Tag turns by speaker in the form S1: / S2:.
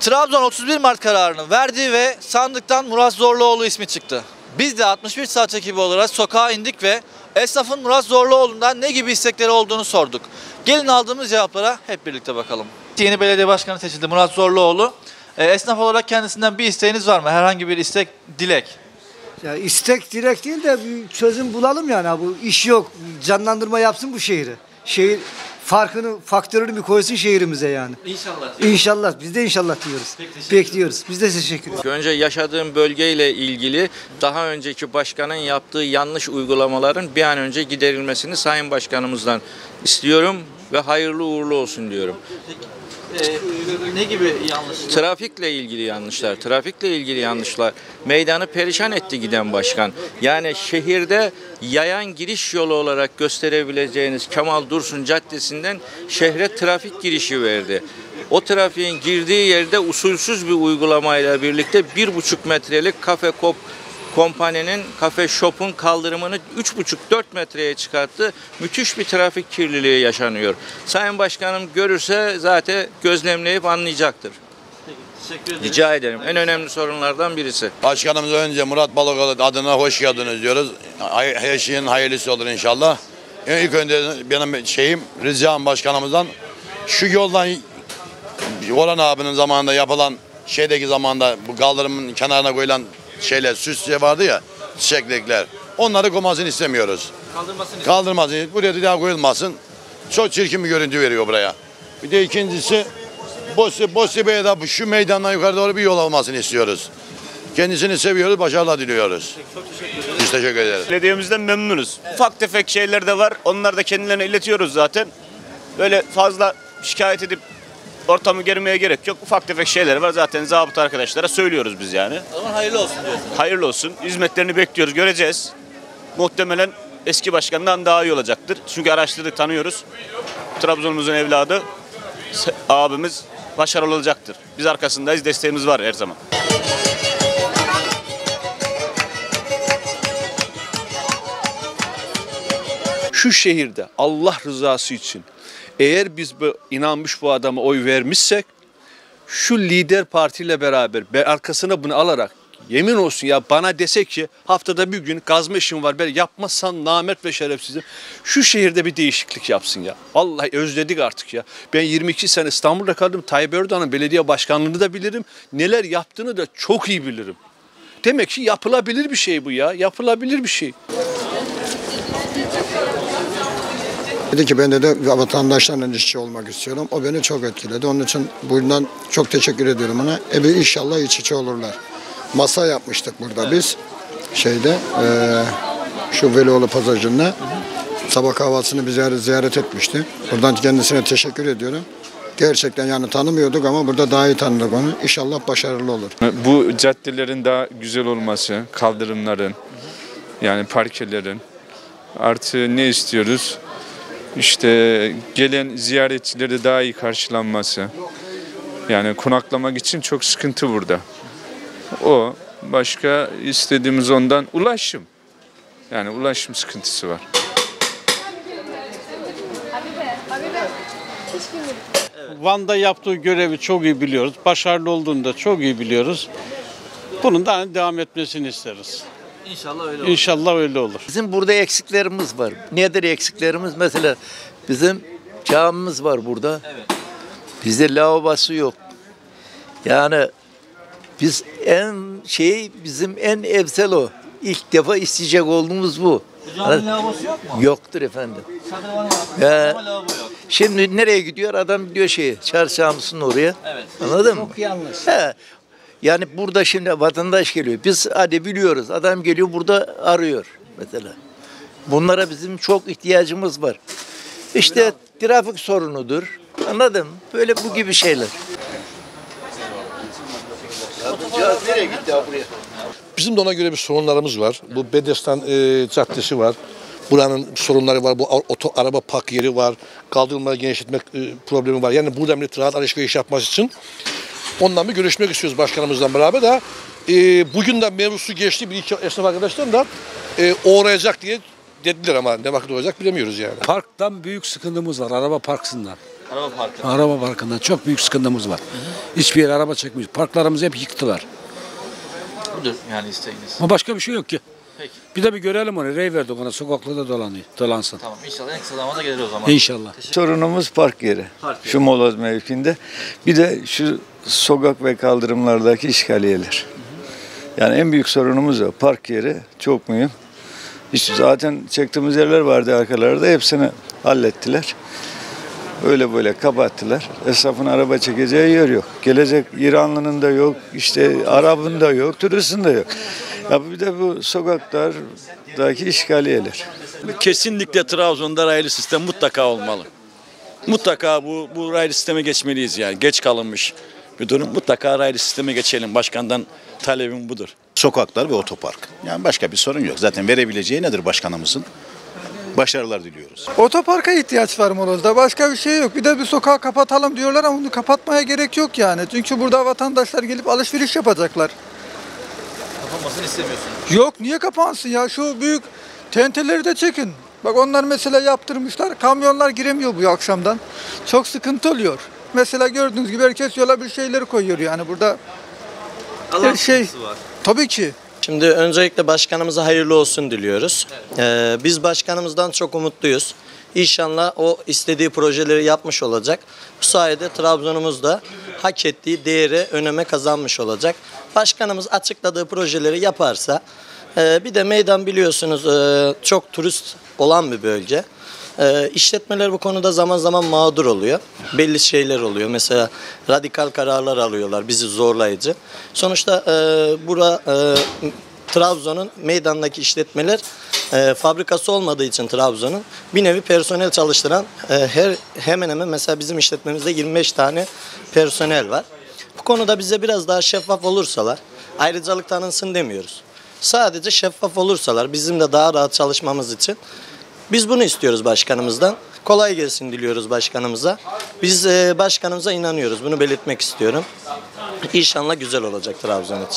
S1: Trabzon 31 Mart kararını verdi ve sandıktan Murat Zorluoğlu ismi çıktı. Biz de 61 saat ekibi olarak sokağa indik ve esnafın Murat Zorluoğlu'ndan ne gibi istekleri olduğunu sorduk. Gelin aldığımız cevaplara hep birlikte bakalım. Yeni belediye başkanı seçildi Murat Zorluoğlu. Ee, Esnaf olarak kendisinden bir isteğiniz var mı? Herhangi bir istek, dilek.
S2: Ya istek direkt değil de bir çözüm bulalım yani. Bu iş yok. Canlandırma yapsın bu şehri. Şehir farkını, faktörünü bir koysun şehrimize yani.
S1: İnşallah.
S2: İnşallah. Biz de inşallah diyoruz. Bekliyoruz. Biz de teşekkür ederiz.
S3: Önce yaşadığım bölgeyle ilgili daha önceki başkanın yaptığı yanlış uygulamaların bir an önce giderilmesini Sayın Başkanımızdan istiyorum ve hayırlı uğurlu olsun diyorum.
S1: Ee, ne gibi yanlış?
S3: Trafikle ilgili yanlışlar, trafikle ilgili yanlışlar. Meydanı perişan etti giden başkan. Yani şehirde yayan giriş yolu olarak gösterebileceğiniz Kemal Dursun Caddesi'nden şehre trafik girişi verdi. O trafiğin girdiği yerde usulsüz bir uygulamayla birlikte bir buçuk metrelik kafe kop kompaninin kafe shop'un kaldırımını 3,5-4 metreye çıkarttı. Müthiş bir trafik kirliliği yaşanıyor. Sayın Başkanım görürse zaten gözlemleyip anlayacaktır.
S1: Teşekkür ederim.
S3: Rica ederim. En önemli sorunlardan birisi.
S4: Başkanımız önce Murat Balogalı adına hoş geldiniz diyoruz. Her şeyin hayırlısı olur inşallah. En ilk önce benim şeyim ricam başkanımızdan şu yoldan Orhan abinin zamanında yapılan şeydeki zamanda bu kaldırımın kenarına koyulan şeyler süs şey vardı ya çiçeklikler. Onları koymasını istemiyoruz.
S1: Kaldırmasını
S4: Kaldırmasın. Buraya bir daha koyulmasın. Çok çirkin bir görüntü veriyor buraya. Bir de ikincisi Bossi, Bossi Bey'e de şu meydandan yukarı doğru bir yol almasını istiyoruz. Kendisini seviyoruz, başarılar diliyoruz. Biz teşekkür ederiz.
S5: Belediyemizden memnunuz. Ufak tefek şeyler de var. Onlar da kendilerine iletiyoruz zaten. Böyle fazla şikayet edip ortamı germeye gerek yok. Ufak tefek şeyler var. Zaten zabıt arkadaşlara söylüyoruz biz yani.
S1: O zaman hayırlı olsun diyorsun.
S5: Hayırlı olsun. Hizmetlerini bekliyoruz. Göreceğiz. Muhtemelen eski başkandan daha iyi olacaktır. Çünkü araştırdık, tanıyoruz. Trabzon'umuzun evladı abimiz başarılı olacaktır. Biz arkasındayız. Desteğimiz var her zaman.
S6: şu şehirde Allah rızası için eğer biz bu inanmış bu adama oy vermişsek şu lider partiyle beraber be- arkasına bunu alarak yemin olsun ya bana dese ki haftada bir gün gazma işim var ben yapmazsan namert ve şerefsizim. Şu şehirde bir değişiklik yapsın ya. Vallahi özledik artık ya. Ben 22 sene İstanbul'da kaldım. Tayyip Erdoğan'ın belediye başkanlığını da bilirim. Neler yaptığını da çok iyi bilirim. Demek ki yapılabilir bir şey bu ya. Yapılabilir bir şey.
S7: Dedi ki ben de, de vatandaşlarla işçi olmak istiyorum. O beni çok etkiledi. Onun için bundan çok teşekkür ediyorum ona. E bir inşallah iç içe olurlar. Masa yapmıştık burada biz. Şeyde eee şu Velioğlu Pasajı'nda. Sabah kahvaltısını ziyaret, ziyaret etmişti. Buradan kendisine teşekkür ediyorum. Gerçekten yani tanımıyorduk ama burada daha iyi tanıdık onu. İnşallah başarılı olur.
S8: Bu caddelerin daha güzel olması, kaldırımların, yani parkelerin. Artı ne istiyoruz? İşte gelen ziyaretçileri daha iyi karşılanması. Yani konaklamak için çok sıkıntı burada. O başka istediğimiz ondan ulaşım. Yani ulaşım sıkıntısı var.
S9: Van'da yaptığı görevi çok iyi biliyoruz. Başarılı olduğunu da çok iyi biliyoruz. Bunun da devam etmesini isteriz.
S1: İnşallah öyle olur.
S9: İnşallah öyle olur.
S10: Bizim burada eksiklerimiz var. Nedir eksiklerimiz? Mesela bizim camimiz var burada.
S1: Evet.
S10: Bizde lavabosu yok. Yani biz en şey bizim en evsel o. İlk defa isteyecek olduğumuz bu.
S1: Bu caminin lavabosu yok mu?
S10: Yoktur efendim.
S1: Var. Ama lavabo yok.
S10: Şimdi nereye gidiyor? Adam gidiyor şeye, çarşambısının oraya.
S1: Evet.
S10: Anladın mı? Çok yanlış. He. Yani burada şimdi vatandaş geliyor. Biz hadi biliyoruz. Adam geliyor burada arıyor mesela. Bunlara bizim çok ihtiyacımız var. İşte trafik sorunudur. Anladın mı? Böyle bu gibi şeyler.
S11: Bizim de ona göre bir sorunlarımız var. Bu Bedestan e, Caddesi var. Buranın sorunları var. Bu oto, araba park yeri var. Kaldırımları genişletmek e, problemi var. Yani burada millet rahat alışveriş yapması için ondan bir görüşmek istiyoruz başkanımızla beraber de. E, bugün de mevzusu geçti. Bir iki esnaf arkadaşlarım da e, uğrayacak diye dediler ama ne vakit olacak bilemiyoruz yani.
S12: Parktan büyük sıkıntımız var. Araba parksınlar.
S1: Araba parkı.
S12: Araba parkından çok büyük sıkıntımız var. Hiçbir yere araba çekmiyoruz. Parklarımızı hep yıktılar.
S1: Budur yani isteğiniz.
S12: Ama başka bir şey yok ki.
S1: Peki.
S12: Bir de bir görelim onu. Rey verdik ona. Sokaklarda dolanıyor. Dolansın.
S1: Tamam inşallah en kısa zamanda gelir o zaman.
S12: İnşallah.
S13: Sorunumuz park yeri.
S1: Park yeri.
S13: Şu moloz mevkinde. Bir de şu sokak ve kaldırımlardaki işgaliyeler. Yani en büyük sorunumuz o. Park yeri çok mühim. İşte zaten çektiğimiz yerler vardı arkalarda. Hepsini hallettiler. Öyle böyle kapattılar. Esnafın araba çekeceği yer yok. Gelecek İranlı'nın da yok, işte Arap'ın da yok, turistin de yok. Ya bir de bu sokaklardaki işgaliyeler.
S14: Kesinlikle Trabzon'da raylı sistem mutlaka olmalı. Mutlaka bu, bu raylı sisteme geçmeliyiz yani. Geç kalınmış bir durum. Mutlaka raylı sisteme geçelim. Başkandan talebim budur.
S15: Sokaklar ve otopark. Yani başka bir sorun yok. Zaten verebileceği nedir başkanımızın? Başarılar diliyoruz.
S16: Otoparka ihtiyaç var Moloz'da. Başka bir şey yok. Bir de bir sokağı kapatalım diyorlar ama bunu kapatmaya gerek yok yani. Çünkü burada vatandaşlar gelip alışveriş yapacaklar.
S1: Kapanmasını istemiyorsunuz.
S16: Yok niye kapansın ya? Şu büyük tenteleri de çekin. Bak onlar mesela yaptırmışlar. Kamyonlar giremiyor bu akşamdan. Çok sıkıntı oluyor. Mesela gördüğünüz gibi herkes yola bir şeyleri koyuyor yani burada.
S1: Alan
S16: Her şey
S1: var.
S16: tabii ki.
S17: Şimdi öncelikle başkanımıza hayırlı olsun diliyoruz. Ee, biz başkanımızdan çok umutluyuz. İnşallah o istediği projeleri yapmış olacak. Bu sayede Trabzon'umuz da hak ettiği değeri, öneme kazanmış olacak. Başkanımız açıkladığı projeleri yaparsa, e, bir de meydan biliyorsunuz e, çok turist olan bir bölge. E, işletmeler bu konuda zaman zaman mağdur oluyor. Belli şeyler oluyor. Mesela radikal kararlar alıyorlar bizi zorlayıcı. Sonuçta e, bura e, Trabzon'un meydandaki işletmeler e, fabrikası olmadığı için Trabzon'un bir nevi personel çalıştıran e, her hemen hemen mesela bizim işletmemizde 25 tane personel var. Bu konuda bize biraz daha şeffaf olursalar, ayrıcalık tanınsın demiyoruz. Sadece şeffaf olursalar bizim de daha rahat çalışmamız için biz bunu istiyoruz başkanımızdan. Kolay gelsin diliyoruz başkanımıza. Biz e, başkanımıza inanıyoruz. Bunu belirtmek istiyorum. İnşallah güzel olacak Trabzon için.